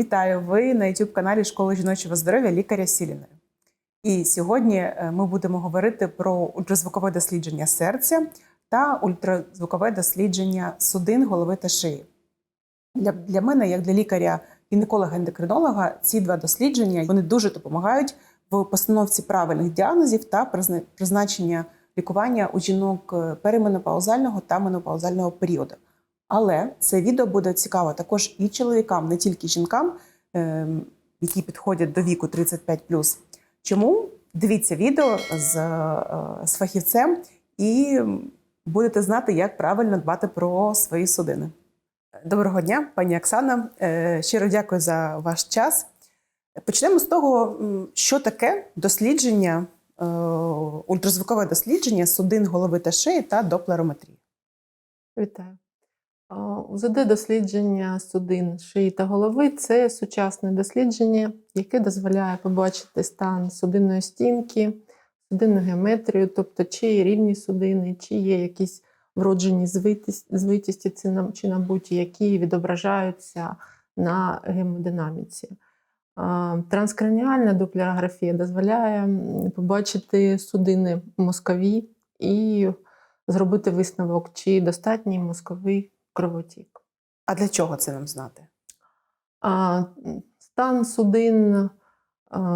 Вітаю! Ви на youtube каналі Школи жіночого здоров'я лікаря Сіліної. І сьогодні е, ми будемо говорити про ультразвукове дослідження серця та ультразвукове дослідження судин, голови та шиї. Для, для мене, як для лікаря гінеколога-ендокринолога, ці два дослідження вони дуже допомагають в постановці правильних діагнозів та призна- призначення лікування у жінок е, перименопаузального та менопаузального періоду. Але це відео буде цікаво також і чоловікам, не тільки жінкам, ем, які підходять до віку 35+. Чому? Дивіться відео з, е, з фахівцем і будете знати, як правильно дбати про свої судини. Доброго дня, пані Оксана. Е, Щиро дякую за ваш час. Почнемо з того, що таке дослідження, е, ультразвукове дослідження судин голови та шиї та доплерометрії. Вітаю. УЗД дослідження судин шиї та голови це сучасне дослідження, яке дозволяє побачити стан судинної стінки, судинну геометрію, тобто чи є рівні судини, чи є якісь вроджені звитісті чи набуті, які відображаються на гемодинаміці. Транскраніальна доплерографія дозволяє побачити судини мозкові і зробити висновок, чи достатній мозковий кровотік. А для чого це нам знати? А, Стан судин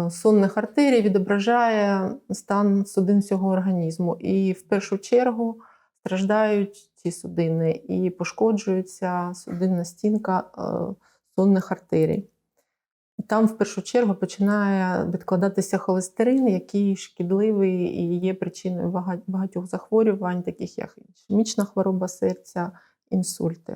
сонних артерій відображає стан судин всього організму. І в першу чергу страждають ці судини і пошкоджується судинна стінка сонних артерій. Там в першу чергу починає відкладатися холестерин, який шкідливий і є причиною багатьох захворювань, таких як ішемічна хвороба серця, інсульти.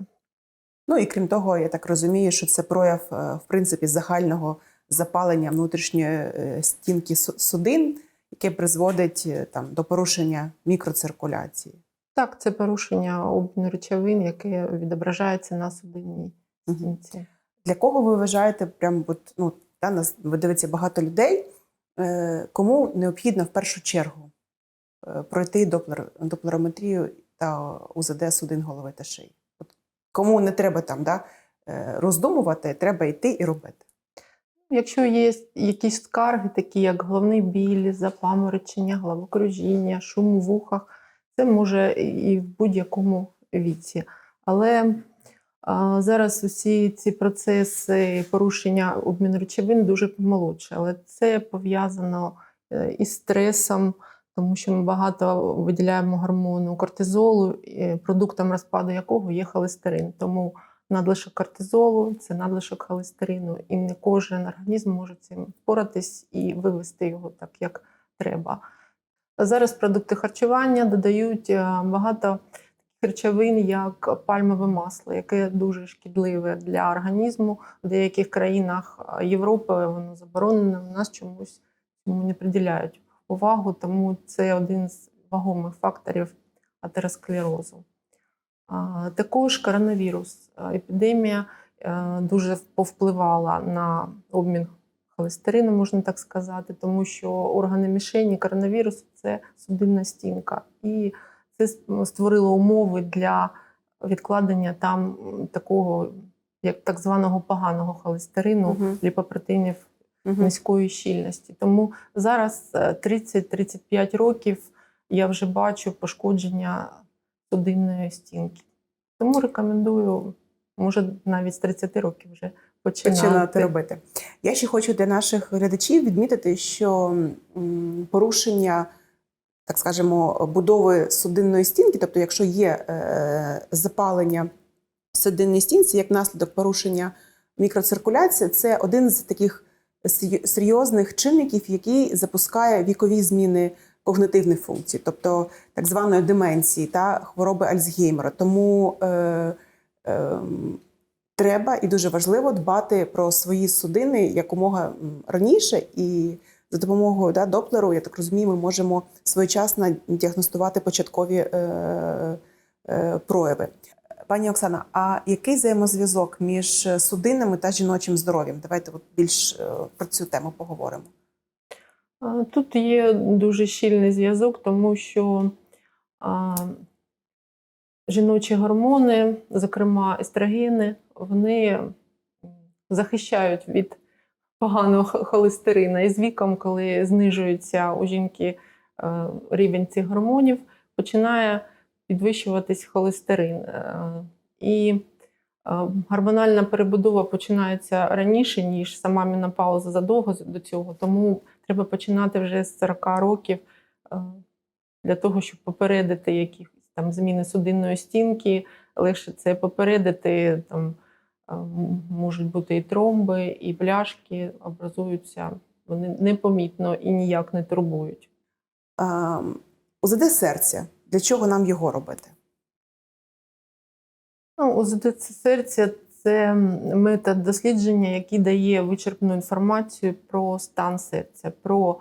Ну і крім того, я так розумію, що це прояв е, в принципі загального запалення внутрішньої е, стінки судин, яке призводить е, там до порушення мікроциркуляції. Так, це порушення обміну речовин, яке відображається на судинній стінці. Для кого ви вважаєте, прям от, ну, та, нас ви дивиться багато людей, кому необхідно в першу чергу пройти доплер, доплерометрію та УЗД судин голови та шиї? От, кому не треба там да, е, роздумувати, треба йти і робити. Якщо є якісь скарги, такі як головний біль, запаморочення, головокружіння, шум у вухах, це може і в будь-якому віці. Але а, зараз усі ці процеси порушення обміну речовин дуже помолодші. Але це пов'язано е, із стресом, тому що ми багато виділяємо гормону кортизолу, продуктом розпаду якого є холестерин. Тому надлишок кортизолу, це надлишок холестерину, і не кожен організм може цим впоратись і вивести його так, як треба. Зараз продукти харчування додають е, багато речовин, як пальмове масло, яке дуже шкідливе для організму. В деяких країнах е, Європи воно заборонене. У нас чомусь цьому не приділяють увагу, тому це один з вагомих факторів атеросклерозу. Також коронавірус. Епідемія е, дуже повпливала на обмін холестерину, можна так сказати, тому що органи мішені коронавірусу це судинна стінка. І це створило умови для відкладення там такого, як так званого поганого холестерину, Мгм. ліпопротеїнів Мгм. низької щільності. Тому зараз е, 30-35 років я вже бачу пошкодження судинної стінки. Тому рекомендую, може, навіть з 30 років вже починати. починати робити. Я ще хочу для наших глядачів відмітити, що порушення, так скажемо, будови судинної стінки, тобто, якщо є е, запалення в судинній стінці, як наслідок порушення мікроциркуляції, це один з таких серйозних чинників, який запускає вікові зміни когнитивних функцій, тобто так званої деменції та хвороби Альцгеймера. Тому е, е, треба і дуже важливо дбати про свої судини якомога раніше, і за допомогою да, доплеру, я так розумію, ми можемо своєчасно діагностувати початкові е, е, прояви. Пані Оксана, а який взаємозв'язок між судинами та жіночим здоров'ям? Давайте от більш е, про цю тему поговоримо. Тут є дуже щільний зв'язок, тому що а, жіночі гормони, зокрема естрогени, вони захищають від поганого холестерина. І з віком, коли знижується у жінки е, рівень цих гормонів, починає підвищуватись холестерин. Е, І е, гормональна перебудова починається раніше, ніж сама менопауза задовго до цього. Тому треба починати вже з 40 років е, для того, щоб попередити якісь там зміни судинної стінки. Легше це попередити. Там можуть бути і тромби, і пляшки образуються. Вони непомітно і ніяк не турбують. Ем, УЗД серця. Для чого нам його робити? Ну, серця це метод дослідження, який дає вичерпну інформацію про стан серця, про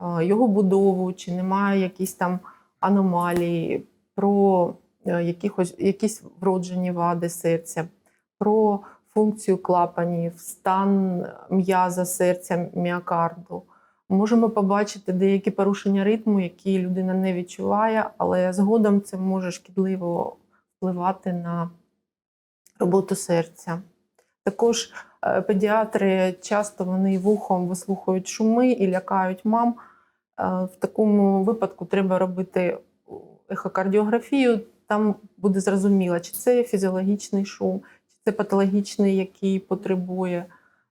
е, його будову, чи немає якісь там аномалії, про е, якихось, якісь вроджені вади серця, про функцію клапанів, стан м'яза серця, міокарду. Можемо побачити деякі порушення ритму, які людина не відчуває, але згодом це може шкідливо впливати на роботу серця. Також е, педіатри часто вони вухом вислухають шуми і лякають мам. Е, В такому випадку треба робити ехокардіографію. Там буде зрозуміло, чи це фізіологічний шум, чи це патологічний, який потребує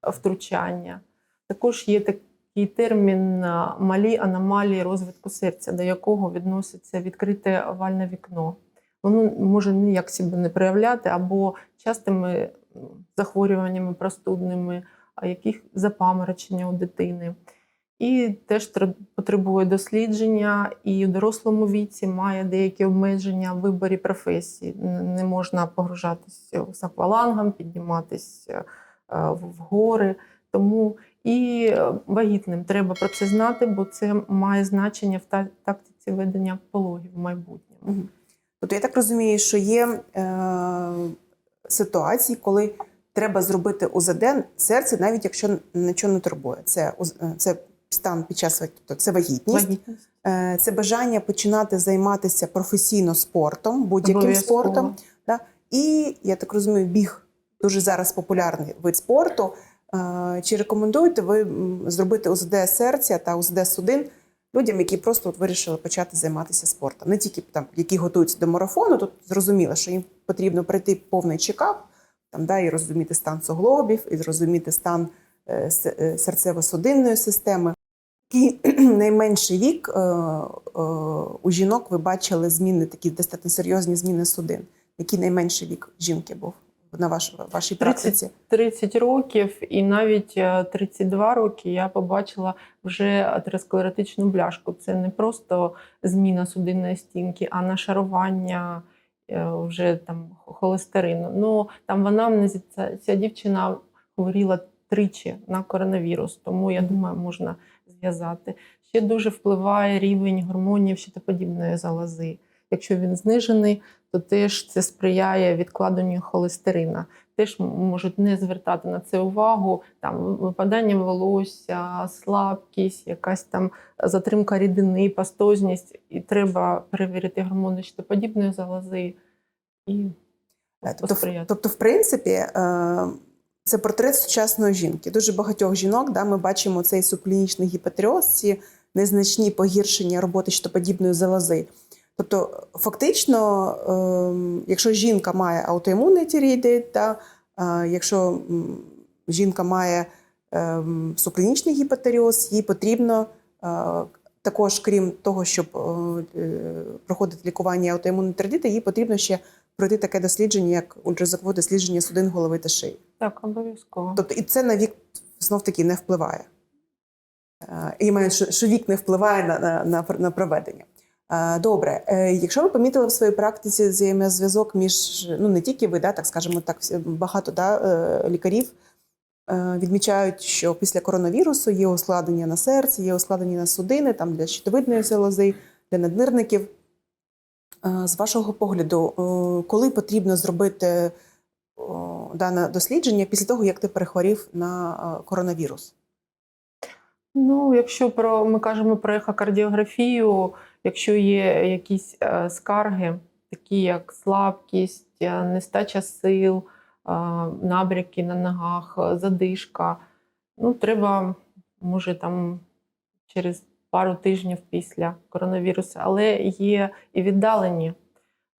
е, втручання. Також є такий термін е, малі аномалії розвитку серця, до якого відноситься відкрите овальне вікно. Воно може ніяк себе не проявляти або частими захворюваннями простудними, а яких запаморочення у дитини. І теж потребує дослідження, і в дорослому віці має деякі обмеження в виборі професії. Не можна погружатися з аквалангом, підніматися в гори. Тому і е, вагітним треба про це знати, бо це має значення в та- тактиці ведення пологів в майбутньому. Мгм. Тобто я так розумію, що є е, ситуації, коли треба зробити УЗД серця, навіть якщо нічого не турбує. Це, е, це стан під час тобто це вагітність, Вагітність. е, це бажання починати займатися професійно спортом, будь-яким спортом. І я так розумію, біг дуже зараз популярний вид спорту. Е, Чи рекомендуєте ви зробити УЗД серця та УЗД судин людям, які просто от вирішили почати займатися спортом? Не тільки там, які готуються до марафону, тут зрозуміло, що їм потрібно пройти повний чекап, там, да, і розуміти стан суглобів, і зрозуміти стан е, е, серцево-судинної системи. Який найменший вік у жінок ви бачили зміни, такі достатньо серйозні зміни судин. Який найменший вік жінки був на ваш, вашій 30. практиці? 30 років і навіть е, 32 роки я побачила вже атеросклеротичну бляшку. Це не просто зміна судинної стінки, а нашарування е, вже там холестерину. Ну там в анамнезі ця, ця дівчина хворіла тричі на коронавірус, тому я думаю, можна зв'язати. Ще дуже впливає рівень гормонів щитоподібної залози. Якщо він знижений, то теж це сприяє відкладенню холестерина. Теж можуть не звертати на це увагу. Там випадання волосся, слабкість, якась там затримка рідини, пастозність, і треба перевірити гормони щитоподібної залози і Е, Тобто, в- тобто, в принципі, е, це портрет сучасної жінки. Дуже багатьох жінок да, ми бачимо цей субклінічний гіпотереоз, ці незначні погіршення роботи щитоподібної залози. Тобто, фактично, е, якщо жінка має аутоімунний тіреїдит, та, е, якщо жінка має е, субклінічний їй потрібно е, також, крім того, щоб е, проходити лікування аутоімунної тіреїдиту, їй потрібно ще пройти таке дослідження, як ультразвукове дослідження судин голови та шиї. Так, обов'язково. Тобто, і це на вік знов таки не впливає. І маю, що, вік не впливає на, на, на проведення. Добре, Е, якщо ви помітили в своїй практиці взаємозв'язок між ну не тільки ви, да, так скажемо так, багато да, е, лікарів е, відмічають, що після коронавірусу є ускладнення на серці, є ускладнення на судини, там для щитовидної залози, для наднирників. З вашого погляду, коли потрібно зробити дане дослідження після того, як ти перехворів на коронавірус? Ну, якщо про ми кажемо про ехокардіографію, якщо є якісь е, скарги, такі як слабкість, е, нестача сил, е, набряки на ногах, е, задишка. Ну, треба, може, там через пару тижнів після коронавірусу, але є і віддалені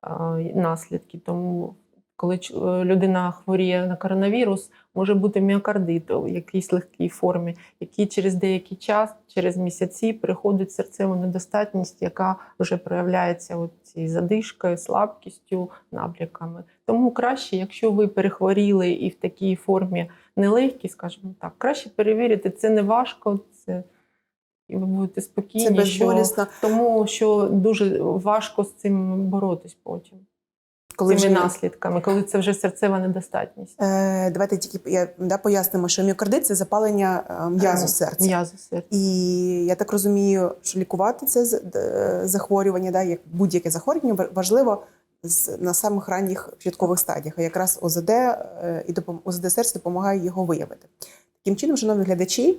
е, наслідки. Тому, коли е, людина хворіє на коронавірус, може бути міокардит у якійсь легкій формі, який через деякий час, через місяці, приходить серцева недостатність, яка вже проявляється от цією задишкою, слабкістю, набряками. Тому краще, якщо ви перехворіли і в такій формі нелегкій, скажімо так, краще перевірити. Це не важко, це і ви будете спокійні. Це що, тому що дуже важко з цим боротись потім. Коли цими вже наслідками, коли це вже серцева недостатність. Е, давайте тільки я, да, пояснимо, що міокардит це запалення е, м'язу серця. М'язу серця. І я так розумію, що лікувати це захворювання, да, як будь-яке захворювання, важливо на самих ранніх початкових стадіях. А якраз ОЗД е, і допом- ОЗД серця допомагає його виявити. Таким чином, шановні глядачі,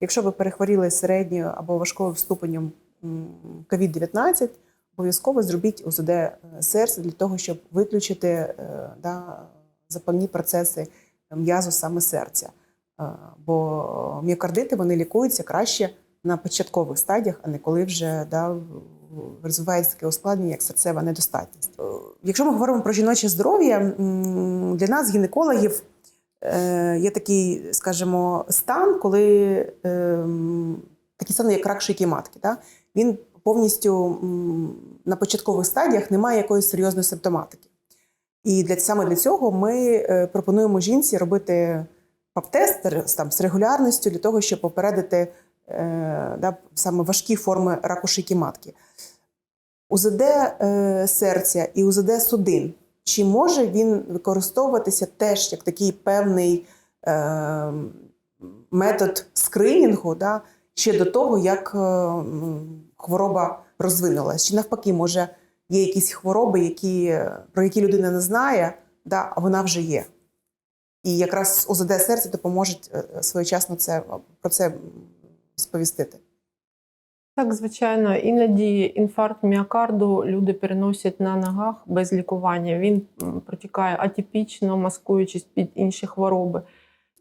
якщо ви перехворіли середньою або важкою ступенем COVID-19, обов'язково зробіть ОЗД е, серця для того, щоб виключити е, да, запальні процеси м'язу саме серця. Е, Бо міокардити вони лікуються краще на початкових стадіях, а не коли вже да, розвивається таке ускладнення, як серцева недостатність. Е, Якщо ми говоримо про жіноче здоров'я, для нас, гінекологів, е, є такий, скажімо, стан, коли е, такий стан, як рак шийки матки. Да? Він повністю на початкових стадіях не має якоїсь серйозної симптоматики. І для, саме для цього ми е, пропонуємо жінці робити ПАП-тест там, з регулярністю для того, щоб попередити е, да, саме важкі форми раку шийки матки. УЗД е, і УЗД судин. Чи може він використовуватися теж як такий певний е, метод скринінгу да, ще до того, як хвороба розвинулась? Чи навпаки, може, є якісь хвороби, які, про які людина не знає, да, а вона вже є? І якраз ОЗД серця допоможе е, своєчасно це, про це сповістити. Так, звичайно, іноді інфаркт міокарду люди переносять на ногах без лікування. Він протікає атипічно, маскуючись під інші хвороби.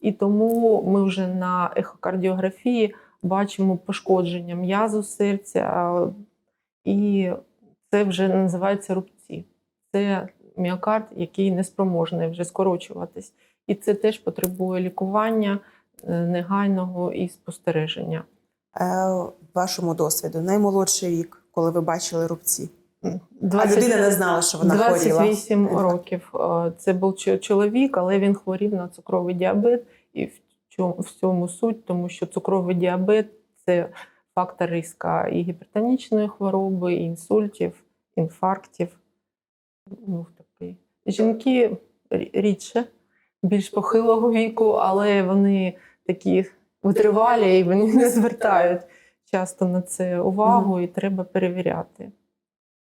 І тому ми вже на ехокардіографії бачимо пошкодження м'язу серця, і це вже називається рубці. Це міокард, який неспроможний вже скорочуватись. І це теж потребує лікування е, негайного і спостереження. Е, вашому досвіду наймолодший вік, коли ви бачили рубці. А людина не знала, що вона хворіла. 28 років. Е, Це був чоловік, але він хворів на цукровий діабет. І в в цьому суть, тому що цукровий діабет це фактор риска і гіпертонічної хвороби, і інсультів, інфарктів. Ну, такий. Жінки рідше, більш похилого віку, але вони такі витривалі і вони не звертають часто на це увагу, і треба перевіряти.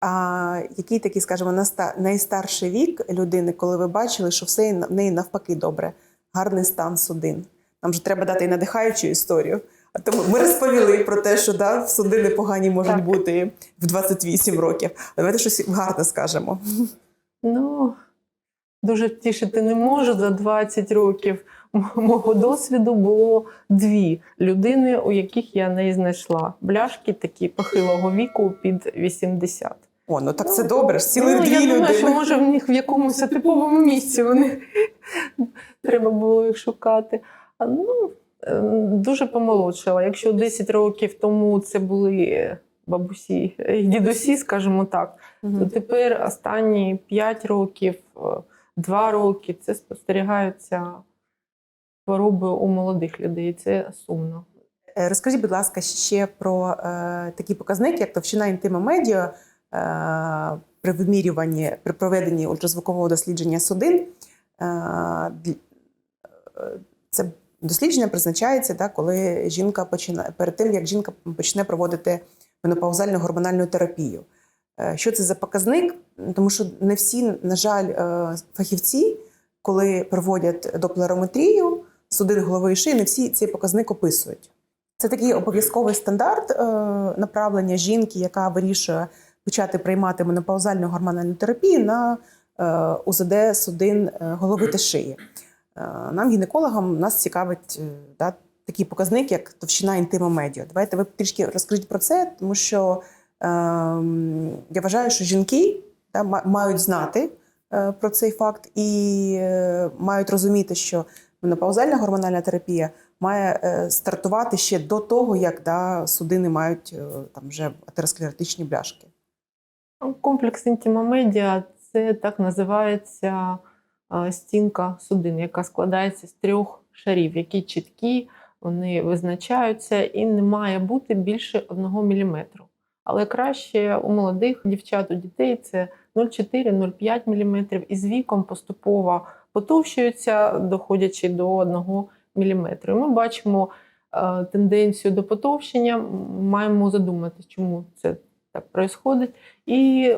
А який такий, скажімо, найстарший вік людини, коли ви бачили, що все в неї навпаки добре, гарний стан судин? Нам же треба дати і надихаючу історію. Тому ми розповіли про те, що да, судини погані можуть Так. бути в 28 років. Давайте щось гарне скажемо. Ну, дуже тішити не можу. За 20 років мого досвіду було дві людини, у яких я не знайшла. Бляшки такі похилого віку під 80. О, ну так це добре. ж Цілих ну, дві я думаю, людини. що може в них в якомусь типовому місці вони треба було їх шукати. Ну е, дуже помолодшала. Якщо 10 років тому це були бабусі і дідусі, скажімо так, то тепер останні 5 років, 2 роки це спостерігаються хвороби у молодих людей. Це сумно. Е, Розкажіть, будь ласка, ще про е, такі показники, як товщина інтима медіа е, при вимірюванні, при проведенні ультразвукового дослідження судин. Е, е, це дослідження призначається, да, коли жінка починає перед тим, як жінка почне проводити менопаузальну гормональну терапію. Е, Що це за показник? Тому що не всі, на жаль, е, фахівці, коли проводять доплерометрію судин голови і шиї, не всі цей показник описують. Це такий обов'язковий стандарт е, направлення жінки, яка вирішує почати приймати менопаузальну гормональну терапію на УЗД судин голови та шиї. Е, Нам, гінекологам, нас цікавить е, да, такий показник, як товщина інтиму медіа. Давайте ви трішки розкажіть про це, тому що е, я вважаю, що жінки да, мають знати е, про цей факт і е, мають розуміти, що менопаузальна гормональна терапія має е, стартувати ще до того, як да, судини мають е, там вже атеросклеротичні бляшки. Комплекс інтімомедіа це так називається стінка судин, яка складається з трьох шарів, які чіткі, вони визначаються, і не має бути більше 1 мм. Але краще у молодих дівчат, у дітей це 0,4-0,5 мм, і з віком поступово потовщуються, доходячи до 1 мм. І ми бачимо тенденцію до потовщення, маємо задуматися, чому це так відбувається. І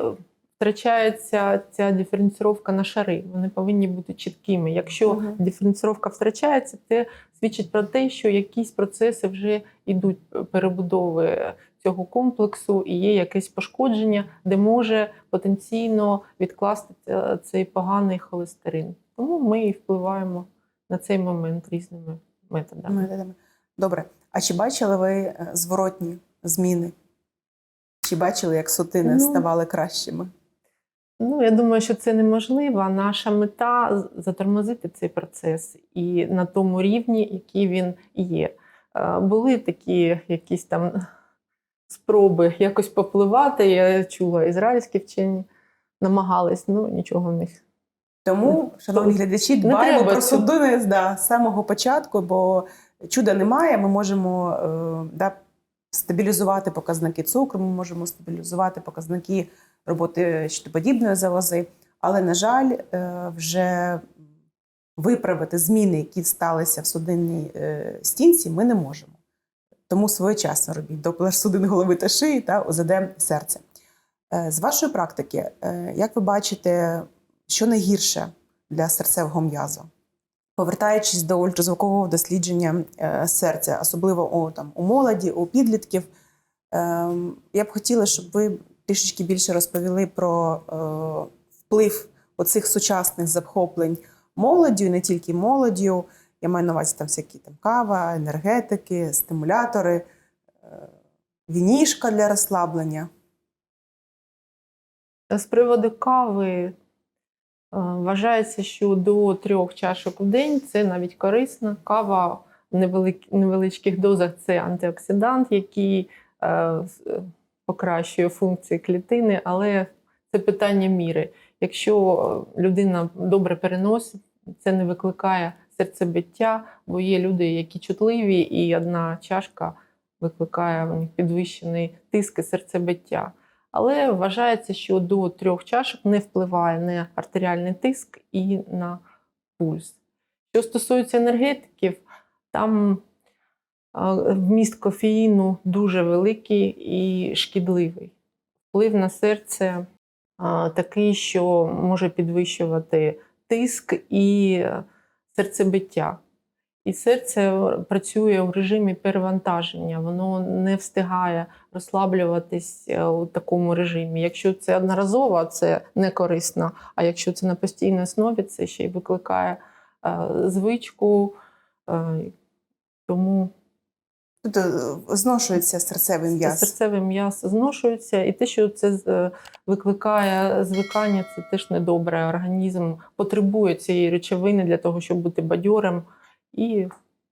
втрачається ця диференціровка на шари. Вони повинні бути чіткими. Якщо Мгм. диференціровка втрачається, це свідчить про те, що якісь процеси вже йдуть е, перебудови цього комплексу, і є якесь пошкодження, де може потенційно відкласти е, цей поганий холестерин. Тому ми і впливаємо на цей момент різними методами. Методами. Добре. А чи бачили ви е, зворотні зміни? Чи бачили, як сутини Ну, ставали кращими? Ну, я думаю, що це неможливо. Наша мета затормозити цей процес і на тому рівні, який він є. Е, Були такі якісь там спроби якось попливати. Я чула ізраїльські вчені, намагались, ну нічого в них. Тому, шановні глядачі, дбаємо про судини да, з самого початку, бо чуда немає. Ми можемо е, да, стабілізувати показники цукру, ми можемо стабілізувати показники роботи щитоподібної залози. Але, на жаль, е, вже виправити зміни, які сталися в судинній е, стінці, ми не можемо. Тому своєчасно робіть доплер судин голови та шиї та ОЗД серця. Е, З вашої практики, як ви бачите, що найгірше для серцевого м'язу? Повертаючись до ультразвукового дослідження е, серця, особливо у, там, у молоді, у підлітків, е, я б хотіла, щоб ви трішечки більше розповіли про е, вплив оцих сучасних захоплень молоддю, не тільки молоддю. Я маю на увазі там всякі там кава, енергетики, стимулятори, е, вінішка для розслаблення. З приводу кави вважається, що до трьох чашок в день це навіть корисно. Кава в невеличких дозах це антиоксидант, який е, е, покращує функції клітини, але це питання міри. Якщо е, людина добре переносить, це не викликає серцебиття, бо є люди, які чутливі, і одна чашка викликає у них підвищений тиск і серцебиття. Але вважається, що до трьох чашок не впливає на артеріальний тиск і на пульс. Що стосується енергетиків, там вміст кофеїну дуже великий і шкідливий. Вплив на серце такий, що може підвищувати тиск і серцебиття. І серце працює в режимі перевантаження, воно не встигає розслаблюватись е, у такому режимі. Якщо це одноразово, це не корисно. А якщо це на постійній основі, це ще й викликає е, звичку. Е, тому Тобто зношується серцевий м'яз. серцевий м'яз зношується, і те, що це викликає звикання, це теж недобре. Організм потребує цієї речовини для того, щоб бути бадьорим, і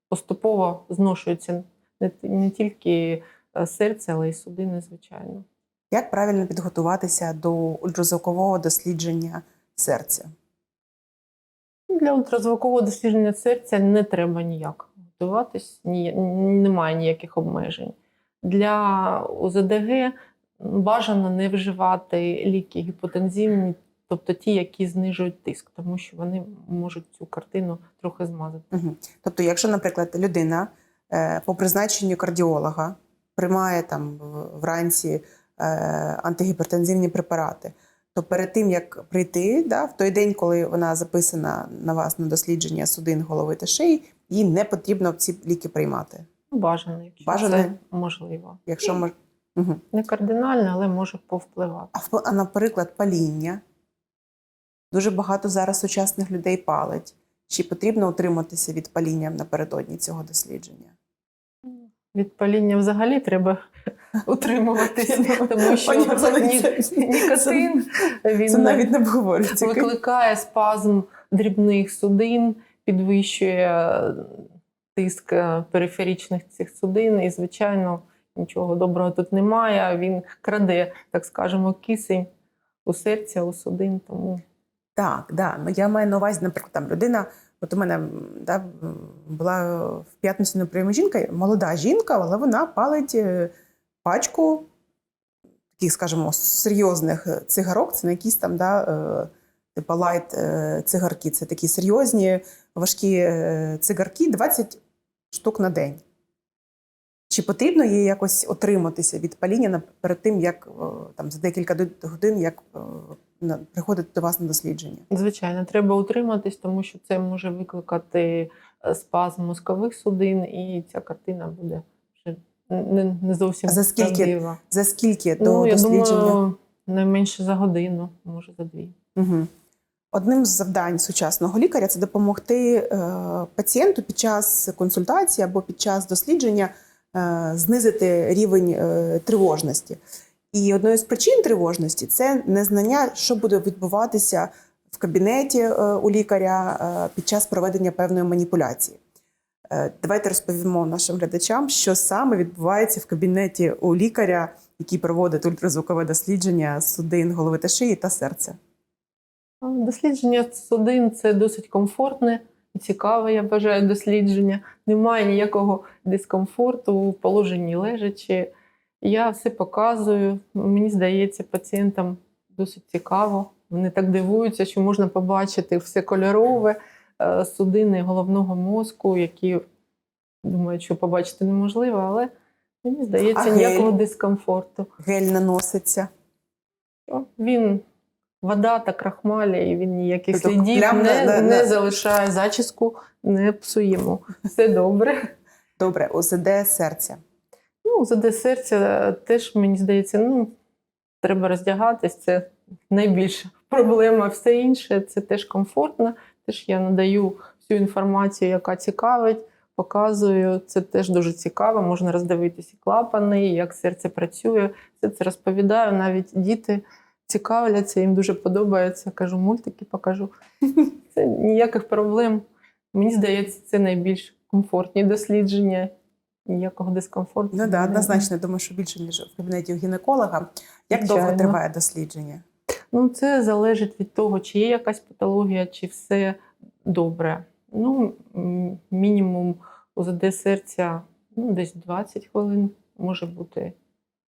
поступово зношується не, не тільки е, серце, але й судини, звичайно. Як правильно підготуватися до ультразвукового дослідження серця? Для ультразвукового дослідження серця не треба ніяк готуватись, ні, немає ніяких обмежень. Для УЗДГ бажано не вживати ліки гіпотензивні, тобто ті, які знижують тиск, тому що вони можуть цю картину трохи змазати. Угу. Тобто, якщо, наприклад, людина е, по призначенню кардіолога приймає там вранці е, антигіпертензивні препарати, то перед тим як прийти, да, в той день, коли вона записана на вас на дослідження судин голови та шиї, їй не потрібно ці ліки приймати. Ну, Бажано, якщо Бажано. це можливо. Якщо мож... угу. Не кардинально, але може повпливати. а, а, наприклад, паління. Дуже багато зараз сучасних людей палить. Чи потрібно утриматися від паління напередодні цього дослідження? Від паління взагалі треба утримуватися, тому що нікотин він Це навіть не обговорюється. викликає спазм дрібних судин, підвищує е, тиск е, периферичних цих судин, і, звичайно, нічого доброго тут немає. Він краде, так скажемо, кисень у серця, у судин. Тому Так, да. Ну я маю на увазі, наприклад, там людина. От у мене да, була в п'ятницю на прийомі жінка, молода жінка, але вона палить е, пачку таких, скажімо, серйозних е, цигарок. Це не якісь там, да, е, типу лайт цигарки. Це такі серйозні, важкі цигарки, 20 штук на день. Чи потрібно їй якось отриматися від паління перед тим, як е, там за декілька годин, як е, приходить до вас на дослідження? Звичайно, треба утриматись, тому що це може викликати е, спазм мозкових судин, і ця картина буде вже не, не зовсім за скільки правдива. За скільки до Ну, я дослідження? думаю, найменше за годину, може за дві. Угу. Одним з завдань сучасного лікаря це допомогти е, пацієнту під час консультації або під час дослідження знизити рівень е, тривожності. І одною з причин тривожності це незнання, що буде відбуватися в кабінеті е, у лікаря е, під час проведення певної маніпуляції. Е, Давайте розповімо нашим глядачам, що саме відбувається в кабінеті у лікаря, який проводить ультразвукове дослідження судин голови та шиї та серця. Дослідження судин це досить комфортне цікаве, я вважаю, дослідження. Немає ніякого дискомфорту в положенні лежачи. Я все показую. Мені здається, пацієнтам досить цікаво. Вони так дивуються, що можна побачити все кольорове, е, судини головного мозку, які думають, що побачити неможливо, але мені здається, А гель? ніякого дискомфорту. Гель наноситься. Він вода та крахмаля, і він ніяких Тобто слідів плям на- не, на- не залишає зачіску, не псуємо. Все добре. Добре, ОЗД серця. Ну, ЗД серця теж, мені здається, ну, треба роздягатись. Це найбільша проблема. Все інше це теж комфортно. Теж я надаю всю інформацію, яка цікавить, показую. Це теж дуже цікаво. Можна роздивитися клапани, як серце працює. Все це розповідаю. Навіть діти цікавляться, їм дуже подобається. Кажу, мультики покажу. Це ніяких проблем. Мені здається, це найбільш комфортні дослідження. Ніякого дискомфорту. Ну да, однозначно, думаю, що більше ніж в кабінеті у гінеколога. Як довго триває дослідження? Ну, це залежить від того, чи є якась патологія, чи все добре. Ну, мінімум УЗД серця ну, десь 20 хвилин може бути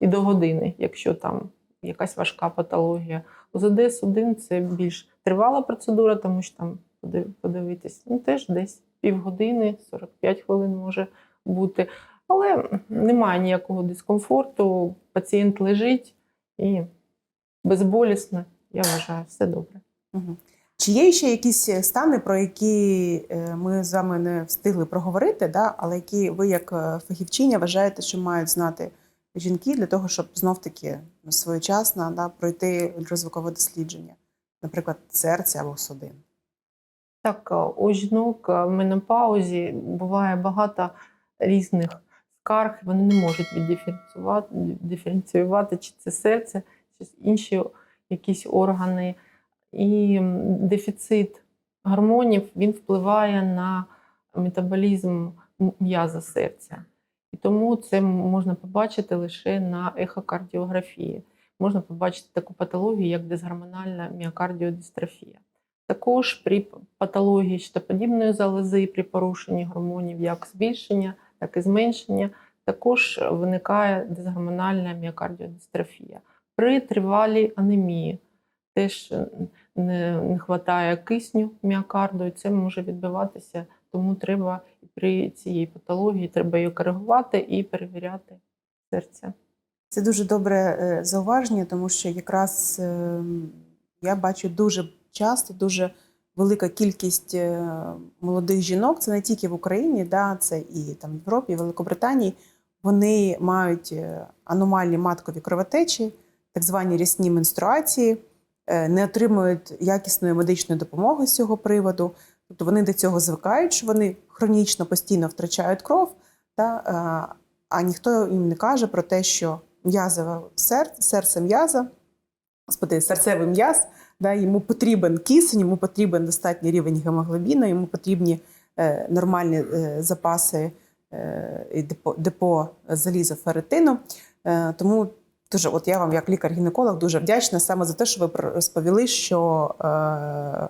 і до години, якщо там якась важка патологія. УЗД судин це більш тривала процедура, тому що там подивитись, ну теж десь півгодини, 45 хвилин може бути. Але немає ніякого дискомфорту, пацієнт лежить і безболісно, я вважаю, все добре. Чи є ще якісь стани, про які е, ми з вами не встигли проговорити, да? але які ви, як е, фахівчиня, вважаєте, що мають знати жінки для того, щоб знов-таки своєчасно да, пройти ультразвукове дослідження, наприклад, серця або судин? Так, е, у жінок е, в менопаузі буває багато різних скарг, вони не можуть віддиференціювати, диференціювати, чи це серце, чи інші якісь органи. І дефіцит гормонів він впливає на метаболізм м'яза серця. І тому це можна побачити лише на ехокардіографії. Можна побачити таку патологію, як дисгормональна міокардіодистрофія. Також при патології щитоподібної залози, при порушенні гормонів як збільшення, так і зменшення, також виникає дисгормональна міокардіодистрофія. При тривалій анемії теж не, вистачає кисню міокарду, і це може відбуватися, тому треба при цій патології треба її коригувати і перевіряти серце. Це дуже добре е, зауваження, тому що якраз е, я бачу дуже часто дуже велика кількість е, молодих жінок. Це не тільки в Україні, да, це і там в Європі, і Великобританії. Вони мають аномальні маткові кровотечі, так звані рясні менструації. не отримують якісної медичної допомоги з цього приводу. Тобто вони до цього звикають, що вони хронічно постійно втрачають кров, та, е, а ніхто їм не каже про те, що м'язове серце, серце м'яза, господи, серцевий м'яз, да, йому потрібен кисень, йому потрібен достатній рівень гемоглобіну, йому потрібні е, нормальні е, запаси е, депо, депо заліза ферритину. Е, тому дуже, от я вам, як лікар-гінеколог, дуже вдячна саме за те, що ви розповіли, що е,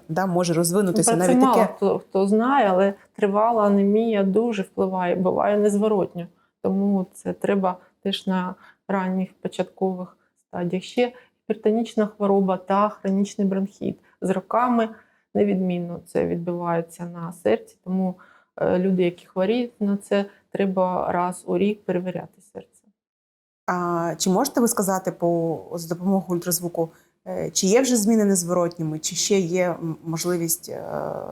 да, може розвинутися Про це навіть мало таке. хто, хто знає, але тривала анемія дуже впливає, буває незворотньо. Тому це треба теж на ранніх початкових стадіях. Ще гіпертонічна хвороба та хронічний бронхіт. З роками невідмінно це відбувається на серці, тому е, люди, які хворіють на це, треба раз у рік перевіряти серце. А чи можете ви сказати по з допомогою ультразвуку, е, чи є вже зміни незворотніми, чи ще є можливість е,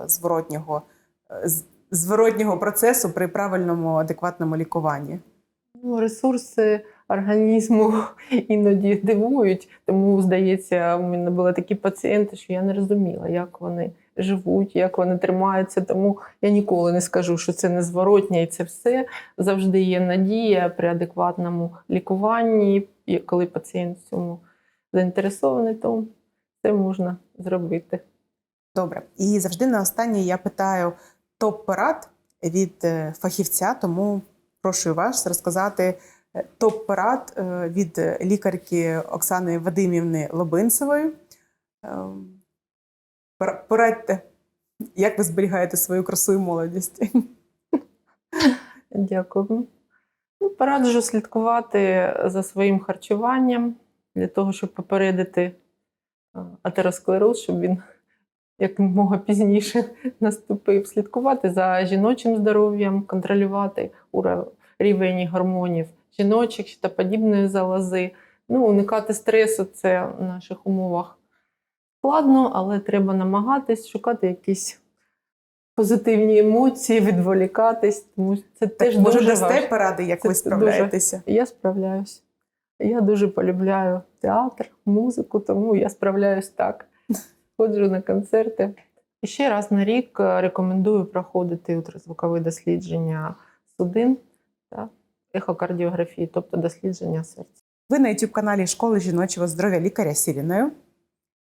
зворотнього, е, зворотнього процесу при правильному адекватному лікуванні? Ну, ресурси організму іноді дивують. Тому, здається, у мене були такі пацієнти, що я не розуміла, як вони живуть, як вони тримаються. Тому я ніколи не скажу, що це незворотнє і це все. Завжди є надія при адекватному лікуванні. Коли пацієнт в цьому заінтересований, то це можна зробити. Добре. І завжди на останнє я питаю топ-порад від е, фахівця, тому прошу вас розказати топ-порад е, від е, лікарки Оксани Вадимівни Лобинцевої. Ем, Порадьте, як ви зберігаєте свою красу і молодість? Дякую. Ну, пораджу слідкувати за своїм харчуванням для того, щоб попередити а, атеросклероз, щоб він якомога пізніше наступив. Слідкувати за жіночим здоров'ям, контролювати рівень гормонів жіночих щитоподібної залози. Ну, уникати стресу це в наших умовах складно, але треба намагатись шукати якісь позитивні емоції, відволікатись, тому що це теж Так, може, дуже дасте важко. поради, як Це ви дуже- справляєтеся? Я справляюсь. Я дуже полюбляю театр, музику, тому я справляюсь так. Ходжу на концерти. І ще раз на рік е, рекомендую проходити ультразвукове дослідження судин та ехокардіографії, тобто дослідження серця. Ви на youtube каналі Школи жіночого здоров'я лікаря Сіріною.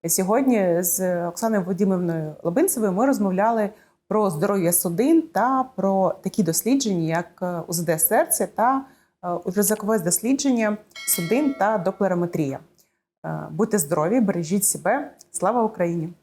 Сьогодні з Оксаною Вадимівною Лобинцевою ми розмовляли про здоров'я судин та про такі дослідження, як е, УЗД серця та е, ультразвукове дослідження судин та доплерометрія. Е, Будьте здорові, бережіть себе. Слава Україні!